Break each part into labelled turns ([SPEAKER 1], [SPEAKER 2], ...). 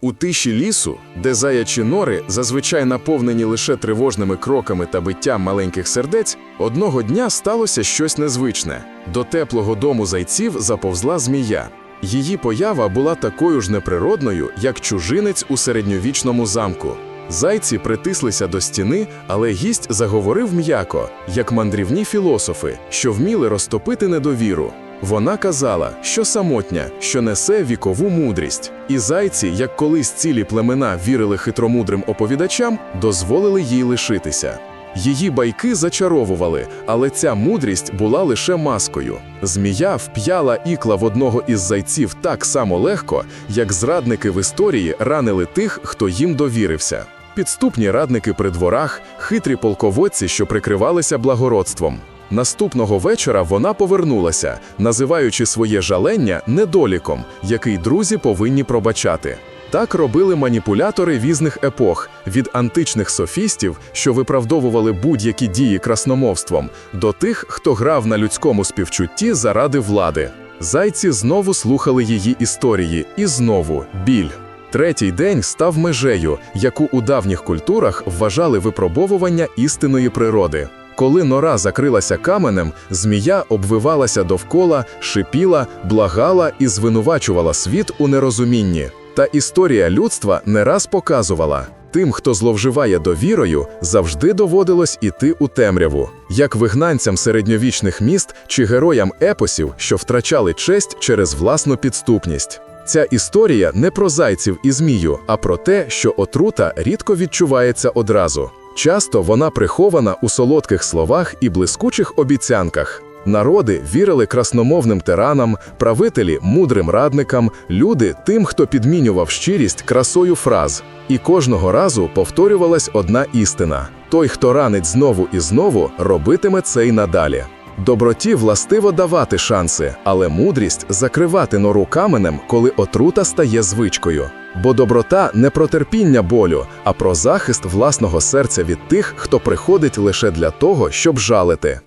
[SPEAKER 1] У тиші лісу, де заячі нори зазвичай наповнені лише тривожними кроками та биттям маленьких сердець, одного дня сталося щось незвичне. До теплого дому зайців заповзла змія. Її поява була такою ж неприродною, як чужинець у середньовічному замку. Зайці притислися до стіни, але гість заговорив м'яко, як мандрівні філософи, що вміли розтопити недовіру. Вона казала, що самотня, що несе вікову мудрість. І зайці, як колись цілі племена вірили хитромудрим оповідачам, дозволили їй лишитися. Її байки зачаровували, але ця мудрість була лише маскою. Змія вп'яла ікла в одного із зайців так само легко, як зрадники в історії ранили тих, хто їм довірився. Підступні радники при дворах, хитрі полководці, що прикривалися благородством. Наступного вечора вона повернулася, називаючи своє жалення недоліком, який друзі повинні пробачати. Так робили маніпулятори різних епох, від античних софістів, що виправдовували будь-які дії красномовством, до тих, хто грав на людському співчутті заради влади. Зайці знову слухали її історії, і знову біль. Третій день став межею, яку у давніх культурах вважали випробовування істинної природи. Коли нора закрилася каменем, змія обвивалася довкола, шипіла, благала і звинувачувала світ у нерозумінні. Та історія людства не раз показувала. Тим, хто зловживає довірою, завжди доводилось іти у темряву, як вигнанцям середньовічних міст чи героям епосів, що втрачали честь через власну підступність. Ця історія не про зайців і змію, а про те, що отрута рідко відчувається одразу. Часто вона прихована у солодких словах і блискучих обіцянках. Народи вірили красномовним тиранам, правителі мудрим радникам, люди тим, хто підмінював щирість красою фраз. І кожного разу повторювалась одна істина: той, хто ранить знову і знову, робитиме це й надалі. Доброті властиво давати шанси, але мудрість закривати нору каменем, коли отрута стає звичкою. Бо доброта не про терпіння болю, а про захист власного серця від тих, хто приходить лише для того, щоб жалити.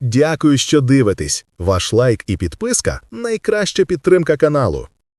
[SPEAKER 2] Дякую, що дивитесь. Ваш лайк і підписка найкраща підтримка каналу.